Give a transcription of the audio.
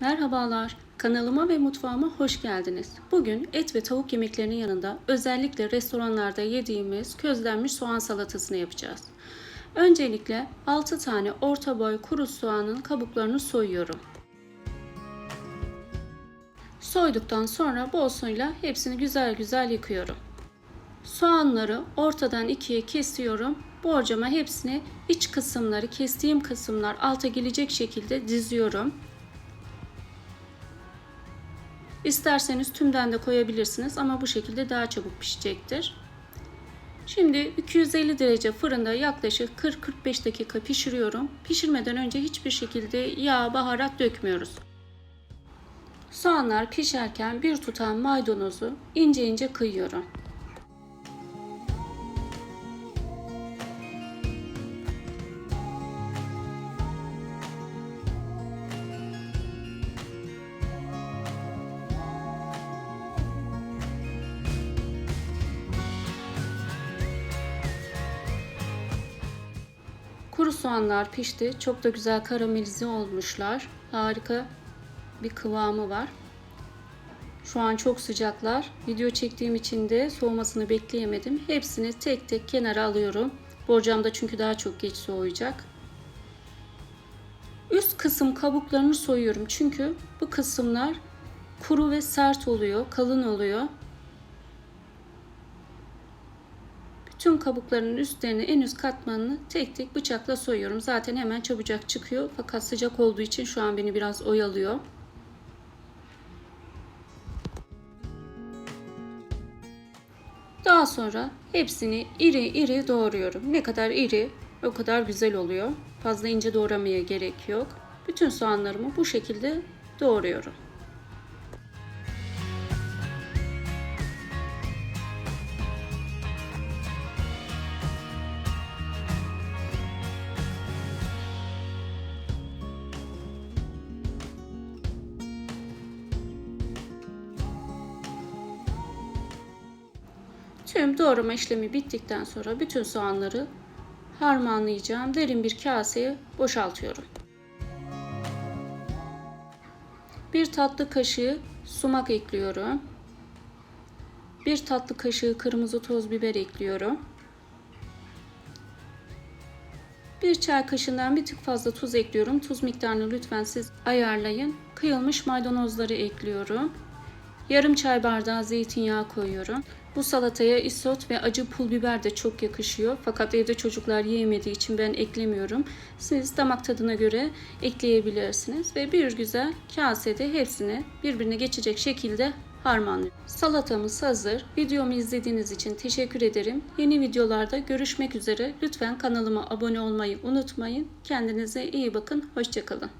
Merhabalar, kanalıma ve mutfağıma hoş geldiniz. Bugün et ve tavuk yemeklerinin yanında özellikle restoranlarda yediğimiz közlenmiş soğan salatasını yapacağız. Öncelikle 6 tane orta boy kuru soğanın kabuklarını soyuyorum. Soyduktan sonra bol suyla hepsini güzel güzel yıkıyorum. Soğanları ortadan ikiye kesiyorum. Borcama hepsini iç kısımları, kestiğim kısımlar alta gelecek şekilde diziyorum. İsterseniz tümden de koyabilirsiniz ama bu şekilde daha çabuk pişecektir. Şimdi 250 derece fırında yaklaşık 40-45 dakika pişiriyorum. Pişirmeden önce hiçbir şekilde yağ, baharat dökmüyoruz. Soğanlar pişerken bir tutam maydanozu ince ince kıyıyorum. Kuru soğanlar pişti. Çok da güzel karamelize olmuşlar. Harika bir kıvamı var. Şu an çok sıcaklar. Video çektiğim için de soğumasını bekleyemedim. Hepsini tek tek kenara alıyorum. Borcamda çünkü daha çok geç soğuyacak. Üst kısım kabuklarını soyuyorum. Çünkü bu kısımlar kuru ve sert oluyor, kalın oluyor. Tüm kabuklarının üstlerini en üst katmanını tek tek bıçakla soyuyorum. Zaten hemen çabucak çıkıyor. Fakat sıcak olduğu için şu an beni biraz oyalıyor. Daha sonra hepsini iri iri doğruyorum. Ne kadar iri o kadar güzel oluyor. Fazla ince doğramaya gerek yok. Bütün soğanlarımı bu şekilde doğruyorum. Tüm doğrama işlemi bittikten sonra bütün soğanları harmanlayacağım. Derin bir kaseye boşaltıyorum. Bir tatlı kaşığı sumak ekliyorum. Bir tatlı kaşığı kırmızı toz biber ekliyorum. Bir çay kaşığından bir tık fazla tuz ekliyorum. Tuz miktarını lütfen siz ayarlayın. Kıyılmış maydanozları ekliyorum. Yarım çay bardağı zeytinyağı koyuyorum. Bu salataya isot ve acı pul biber de çok yakışıyor. Fakat evde çocuklar yiyemediği için ben eklemiyorum. Siz damak tadına göre ekleyebilirsiniz. Ve bir güzel kasede hepsini birbirine geçecek şekilde harmanlıyorum. Salatamız hazır. Videomu izlediğiniz için teşekkür ederim. Yeni videolarda görüşmek üzere. Lütfen kanalıma abone olmayı unutmayın. Kendinize iyi bakın. Hoşçakalın.